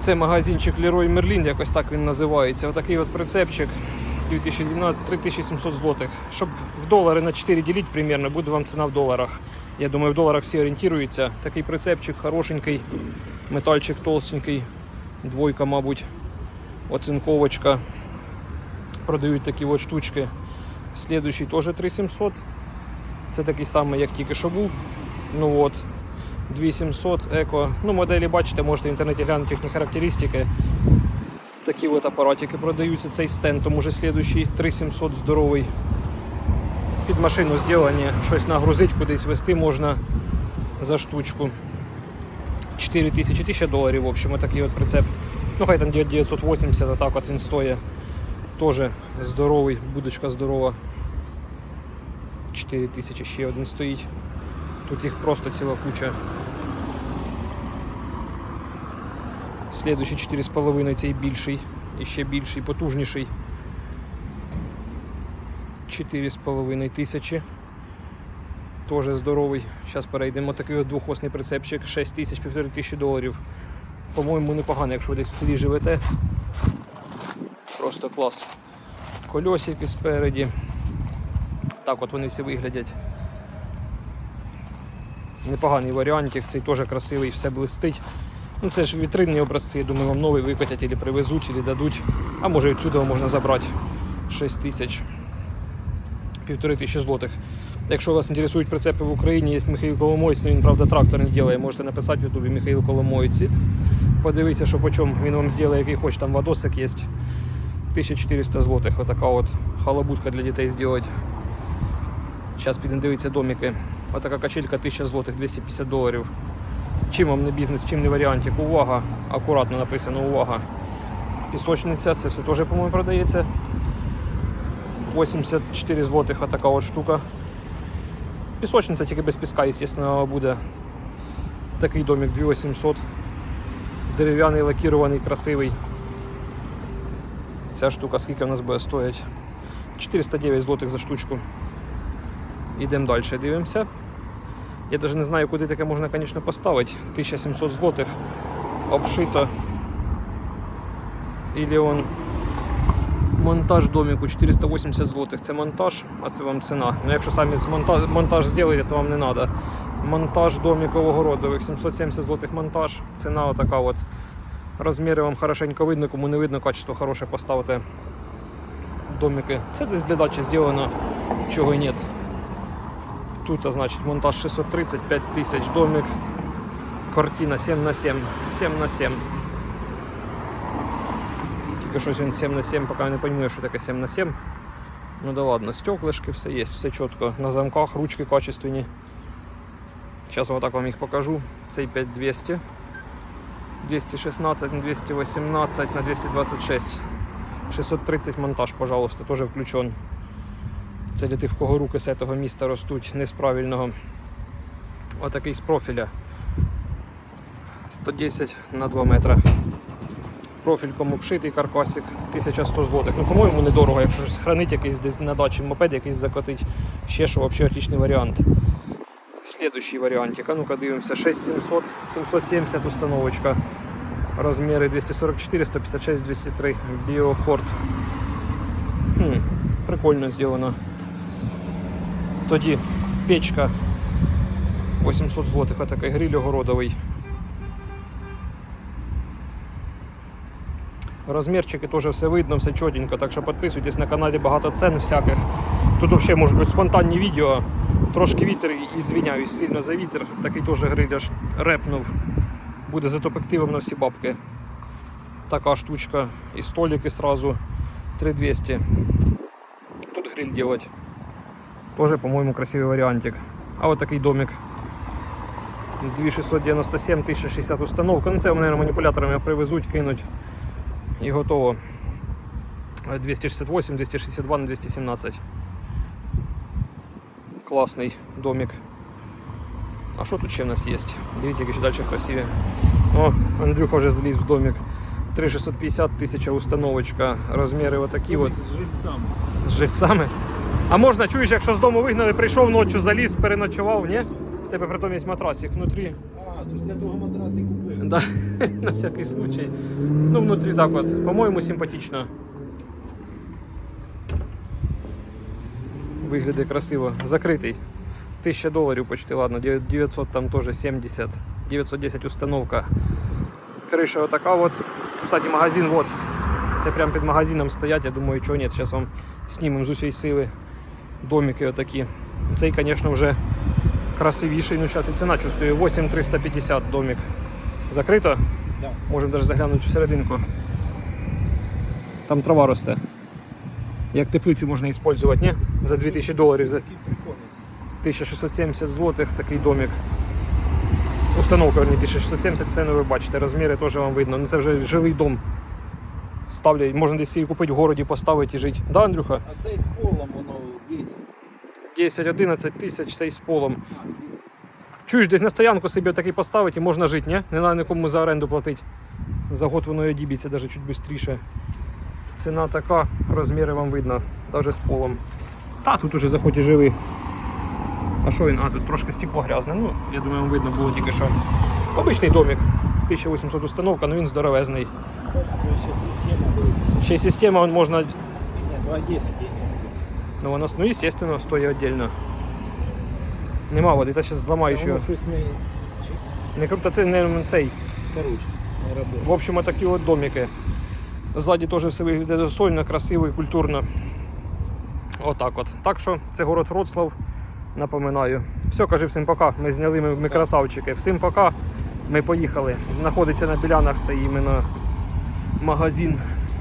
Це магазинчик Leroy Merlin, якось так він називається. Отакий от прицепчик 2012 3700 злотих. Щоб в долари на 4 ділити примерно, буде вам ціна в доларах. Я думаю, в доларах всі орієнтуються. Такий прицепчик хорошенький, метальчик толстенький, двойка, мабуть, оцинковочка. Продають такі от штучки. Слідуючий теж 3700. Це такий самий, як тільки що був. Ну от, 2700 еко. Ну, моделі бачите, можете в інтернеті глянути їхні характеристики. Такі от апаратики продаються. Цей стенд, тому вже слідуючий 3700 здоровий. Під машину зроблені, щось нагрузити, кудись вести можна за штучку. 4000 1000 доларів, в общем, такий от прицеп. Ну, хай там 980, а так от він стоїть. Тоже здоровий, будочка здорова. 4000 ще один стоїть. Тут їх просто ціла куча. Слідуючий 4,5 цей більший, і ще більший, потужніший. 4,5 тисячі. Тоже здоровий. Зараз перейдемо. Такий двохосний прицепчик, 6 тисяч, півтори тисячі доларів. По-моєму, непогано, якщо ви десь в селі живете. Просто клас. Кольосики спереді. Так от вони всі виглядять. Непоганий варіантик, цей теж красивий, все блистить. Ну це ж вітринні образці, я думаю, вам новий викатять, або привезуть, або дадуть. А може відсюди можна забрати 6 тисяч, півтори тисячі злотих. Якщо вас інтересують прицепи в Україні, є Михайло Коломоєць, ну він правда трактор не робить, можете написати в Ютубі Михайло Коломоєць. Подивіться, що по чому він вам зробить, який хоче, там водосик є. 1400 злотих, отака от халабутка для дітей зробити. Зараз підемо дивитися домики. Отака качелька 1000 злотих, 250 доларів. Чим вам не бізнес, чим не варіантик. Увага, акуратно написано увага. Пісочниця, це все теж, по-моєму, продається. 84 злотих отака от штука. Пісочниця тільки без піска, звісно, буде. Такий домик 2800. Дерев'яний, лакірований, красивий. Ця штука скільки в нас буде стоїть? 409 злотих за штучку. Ідемо далі, дивимося. Я навіть не знаю, куди таке можна, звісно, поставити. 1700 злотих обшито. Ілі он монтаж домику 480 злотих. Це монтаж, а це вам ціна. Ну якщо самі монтаж, монтаж зробите, то вам не треба. Монтаж домиків огородових 770 злотих монтаж. Ціна отака от. Розміри вам хорошенько видно, кому не видно, качество хороше поставте. Домики. Це десь для дачі зроблено, чого й нет. Тут, а, значить, монтаж 630, 5000 домик. Картина 7 на 7, 7 на 7. Тільки щось він 7 на 7, поки я не розумію, що таке 7 на 7. Ну да ладно, стеклишки, все є, все чітко. На замках, ручки качественні. Зараз отак вам їх покажу. Цей 5200. 216 на 218 на 226. 630 монтаж, пожалуйста, теж включен. Це для тих, в кого руки з цього міста ростуть не з правильного. Отакий з профіля. 110 на 2 метри. Профільком обшитий каркасик 1100 злотих. Ну, по-моєму, недорого, якщо хранить якийсь десь на дачі мопед, якийсь закотить. Ще що, взагалі отличний варіант. Следующий варіантик. А ну-ка дивимося. 6700, 770 установочка. Розміри 244, 156, 203. Біофорд. Хм, прикольно зроблено. Тоді печка 800 злотих, а такий гриль огородовий. Розмірчики теж все видно, все чотенько, так що підписуйтесь на каналі багато цен всяких. Тут взагалі можуть бути спонтанні відео. Трошки вітер і звіняюсь сильно за вітер. Такий теж гриль аж репнув. Буде з детективом на всі бабки. Така штучка. І столики сразу 3200. Тут гриль делать. Тоже, по-моему, красивый вариантик. А вот такий домик. 2697, 1060 установка. Ну це, мабуть, маніпуляторами привезуть, кинуть. І готово. 268, 262 на 217. Класний домик. А що тут ще в нас є? Дивіться, які ще далі красиві. О, Андрюха вже заліз в домик. 3650 тисяча установочка. Розміри отакі от. З жильцями. З живцями. А можна, чуєш, якщо з дому вигнали, прийшов ночі, заліз, переночував, ні? В тебе при тому є матрасик внутрі. А, то ж для того матраси і купив. Да, на всякий случай. Ну, внутрі так от, по-моєму, симпатично. Виглядає красиво. Закритий. 1000 доларів почти, ладно, 900 там теж 70. 910 установка. Криша отака от. Кстати, магазин вот. Це прямо під магазином стоять, я думаю, чого ні. Зараз вам знімемо з усієї сили домики отакі. Цей, звісно, вже красивіший, ну зараз і ціна чувствую. 8350 домик. Закрито? Да. Можемо навіть заглянути всерединку. Там трава росте. Як теплицю можна використовувати, ні? За 2000 доларів, за 1670 злотих такий домик. Установка, верні, 1670, ціну ви бачите, розміри теж вам видно. Ну це вже жилий дом. Ставлять, можна десь її купити в городі, поставити і жити. Да, Андрюха? А цей з полом воно 10. 10-11 тисяч цей з полом. Чуєш, десь на стоянку собі такий поставити і можна жити, ні? Не треба нікому за оренду платити. За год воно і дібіться навіть чуть швидше. Ціна така, розміри вам видно, навіть з полом. Та тут уже заходь і живи. А що він? А, тут трошки стекло грязне. Ну, я думаю, вам видно було тільки що. Обичний домик. 1800 установка, але він здоровезний. Ще система й система он два є такі. Ну, вона, ну, естественно, стоїть віддільно. Нема води, та зараз зламаю ще. Не... круто, це не цей. Короче, не. В общем, такі от домики. Ззаді теж все виглядає достойно, красиво і культурно. Отак от. Так що це город Вроцлав. Напоминаю. Все, кажи всім пока. Ми зняли ми, ми красавчики. Всім пока. Ми поїхали. Знаходиться на білянах це іменно магазин